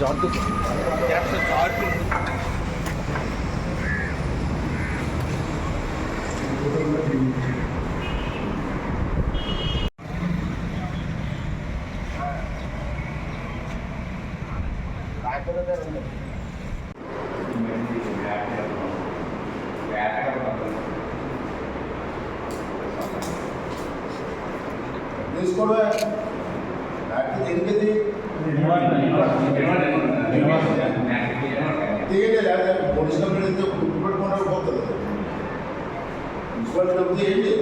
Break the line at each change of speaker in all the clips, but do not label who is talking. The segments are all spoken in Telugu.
जाट व्याकरण ఎందుకది తీయండి లేదా పోలీస్ కంప్లైంట్ అయితే పోతుంది. మున్సిపాలిటీ డబ్బు తీయండి.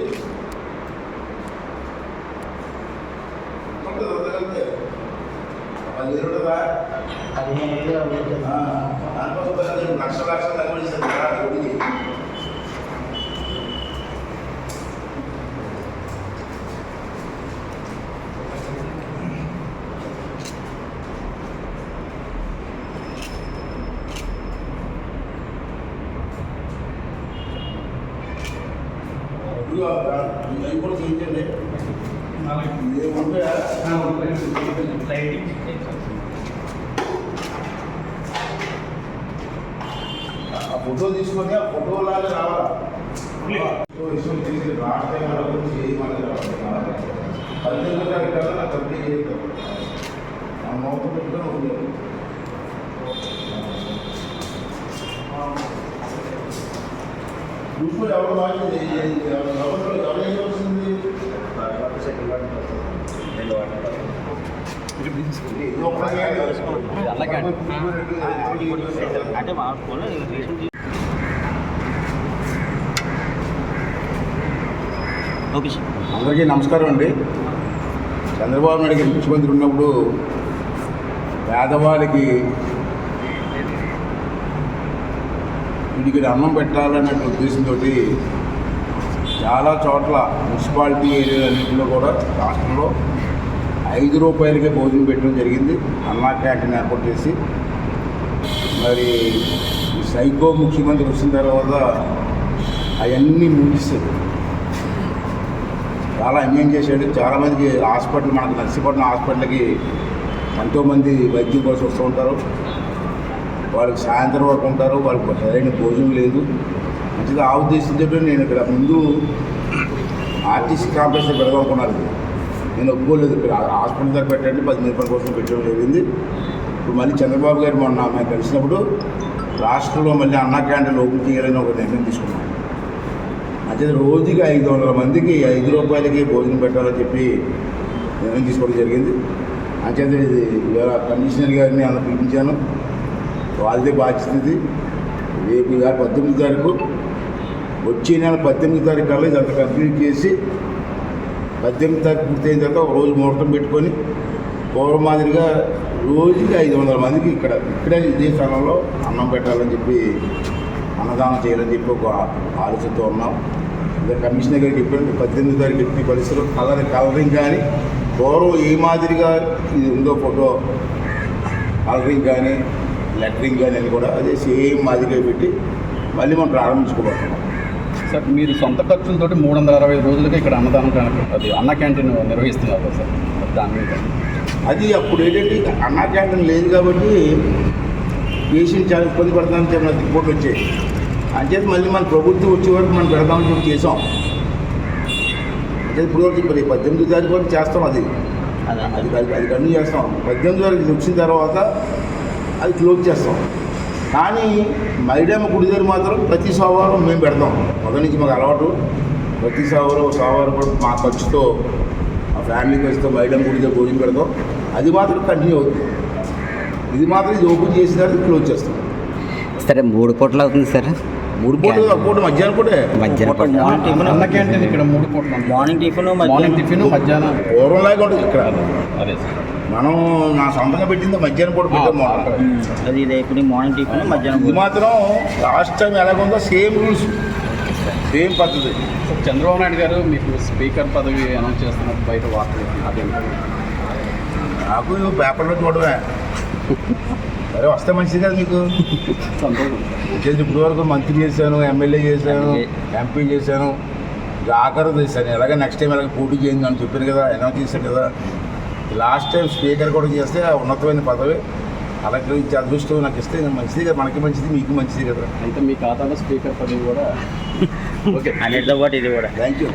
లక్ష లక్షలు అవి కూడా చూపించండి. ఏముంటే ఆ ఫోటో తీసుకొని ఆ ఫోటో లాగా రావాలా? ఫోటో లాస్ట్ టైం గురించి చేయమని రావాలి పద్దెనిమిది తారీఖు కల్లా నాకు కంప్లీట్ చేస్తాను ఆ మోసం పెట్టుకొని ఉండేది చూసుకొని ఎవరు బాధ్యత ఎవరు ఎవరు ఏం వస్తుంది ఇది ఒక్కటే
అంటే మా ఫోన్లో రీసెంట్ ఓకే సార్.
అందరికీ నమస్కారం అండి. చంద్రబాబు నాయుడు గారు ముఖ్యమంత్రి ఉన్నప్పుడు పేదవాళ్ళకి వీడికి అన్నం పెట్టాలనే ఉద్దేశంతో చాలా చోట్ల మున్సిపాలిటీ ఏరియాలన్నింటిలో కూడా రాష్ట్రంలో ఐదు రూపాయలకే భోజనం పెట్టడం జరిగింది. అన్నా క్యాంటీన్ ఏర్పాటు చేసి మరి సైకో ముఖ్యమంత్రి వచ్చిన తర్వాత అవన్నీ ముగిస్తాయి. చాలా అన్యాయం చేశాడు. చాలామందికి హాస్పిటల్ మనకు నర్సీపట్నం హాస్పిటల్కి ఎంతోమంది వైద్యం కోసం వస్తూ ఉంటారు. వాళ్ళకి సాయంత్రం వరకు ఉంటారు. వాళ్ళకి సరైన భోజనం లేదు. మంచిగా ఆ ఉద్దేశంతో నేను ఇక్కడ ముందు ఆర్టీసీ కాంప్లెక్స్ పెడదాం అనుకున్నాను. నేను ఒప్పుకోలేదు. హాస్పిటల్ దగ్గర పెట్టండి పది రూపాయల కోసం పెట్టడం జరిగింది. ఇప్పుడు మళ్ళీ చంద్రబాబు గారు మొన్న మేము కలిసినప్పుడు రాష్ట్రంలో మళ్ళీ అన్నా క్యాంటీన్ ఓపెన్ చేయాలని ఒక నిర్ణయం తీసుకున్నాం. అంటే రోజుకి ఐదు వందల మందికి ఐదు రూపాయలకి భోజనం పెట్టాలని చెప్పి నిర్ణయం తీసుకోవడం జరిగింది. అంచేత ఇది ఇవాళ కమిషనర్ గారిని అలా పిలిపించాను. వాళ్ళదే బాధ్యత ఇది రేపు పద్దెనిమిది తారీఖు వచ్చే నెల పద్దెనిమిది తారీఖు కల్లా ఇదంతా కంప్లీట్ చేసి పద్దెనిమిది తారీఖు పూర్తయిన తర్వాత ఒక రోజు ముహూర్తం పెట్టుకొని పూర్వం మాదిరిగా రోజుకి ఐదు వందల మందికి ఇక్కడ ఇక్కడే ఇదే స్థలంలో అన్నం పెట్టాలని చెప్పి అన్నదానం చేయాలని చెప్పి ఒక ఆలోచనతో ఉన్నాం. ఇంకా కమిషనర్ గారికి చెప్పాను పద్దెనిమిది తారీఖు ఎట్టి పరిస్థితులు కలర్ కలరింగ్ కానీ పూర్వం ఏ మాదిరిగా ఇది ఉందో ఫోటో కలరింగ్ కానీ లెటరింగ్ కానీ అని కూడా అదే సేమ్ మాదిరిగా పెట్టి మళ్ళీ మనం ప్రారంభించుకోబోతున్నాం.
సార్ మీరు సొంత ఖర్చులతో మూడు వందల అరవై రోజులకి ఇక్కడ అన్నదానం అది అన్న క్యాంటీన్ నిర్వహిస్తున్నారు కదా సార్ దాని మీద.
అది అప్పుడు ఏంటంటే అన్నా క్యాంటీన్ లేదు కాబట్టి పేషెంట్ చాలా ఇబ్బంది పడతామని చెప్పిన రిపోర్ట్ వచ్చాయి అంచేత మళ్ళీ మన ప్రభుత్వం వచ్చే వరకు మనం పెడదామని చెప్పి చేసాం అంటే ఇప్పుడు వరకు మరి పద్దెనిమిది తారీఖు వరకు చేస్తాం అది.
అదే
అది కంటిన్యూ చేస్తాం. పద్దెనిమిది ఇది వచ్చిన తర్వాత అది క్లోజ్ చేస్తాం. కానీ మైడమ్మ గుడి దగ్గర మాత్రం ప్రతి సోమవారం మేము పెడతాం. మొదటి నుంచి మాకు అలవాటు. ప్రతి సోమవారం సోమవారం కూడా మా ఖర్చుతో మా ఫ్యామిలీ ఖర్చుతో మైడమ్మ గుడి దగ్గర భోజనం పెడతాం. అది మాత్రం కంటిన్యూ అవుతుంది. ఇది మాత్రం ఇది ఓపెన్ చేసిన తర్వాత క్లోజ్ చేస్తాం.
సరే మూడు పూటలు అవుతుంది సార్.
మూడు పూట పూట మధ్యాహ్నం కూడా
మధ్యాహ్నం పూట.
మార్నింగ్ టిఫిన్
అన్న క్యాంటీన్ ఇక్కడ మూడు పూటలు.
మార్నింగ్ టిఫిన్
మార్నింగ్ టిఫిన్ మధ్యాహ్నం.
పూర్వంలాగా ఉంటుంది ఇక్కడ.
అదే సార్.
మనం నా సొంతంగా పెట్టింది మధ్యాహ్నం పూట పెట్టాం.
అది మార్నింగ్ టిఫిన్ మధ్యాహ్నం
ఇది మాత్రం లాస్ట్ టైం ఎలాగుందో సేమ్ రూల్స్ సేమ్ పద్ధతి.
చంద్రబాబు నాయుడు గారు మీకు స్పీకర్ పదవి అనౌన్స్ చేస్తున్నారు బయట వార్తలు అదే
నాకు పేపర్లో చూడమే. సరే వస్తే మంచిది కదా మీకు.
సంతోషం.
ఇప్పుడు వరకు మంత్రి చేశాను ఎమ్మెల్యే చేశాను ఎంపీ చేశాను. ఆఖరు చేశాను. ఎలాగ నెక్స్ట్ టైం ఎలాగ పోటీ చేయండి అని చెప్పాను కదా అనౌన్స్ చేశాను కదా. లాస్ట్ టైం స్పీకర్ కూడా చేస్తే ఆ ఉన్నతమైన పదవి. ఇచ్చే అదృష్టం నాకు ఇస్తే మంచిది కదా మనకి మంచిది మీకు మంచిది కదా.
అయితే మీ ఖాతాలో స్పీకర్ పదవి కూడా. ఓకే
అన్నిటితో పాటు ఇది కూడా.
Thank you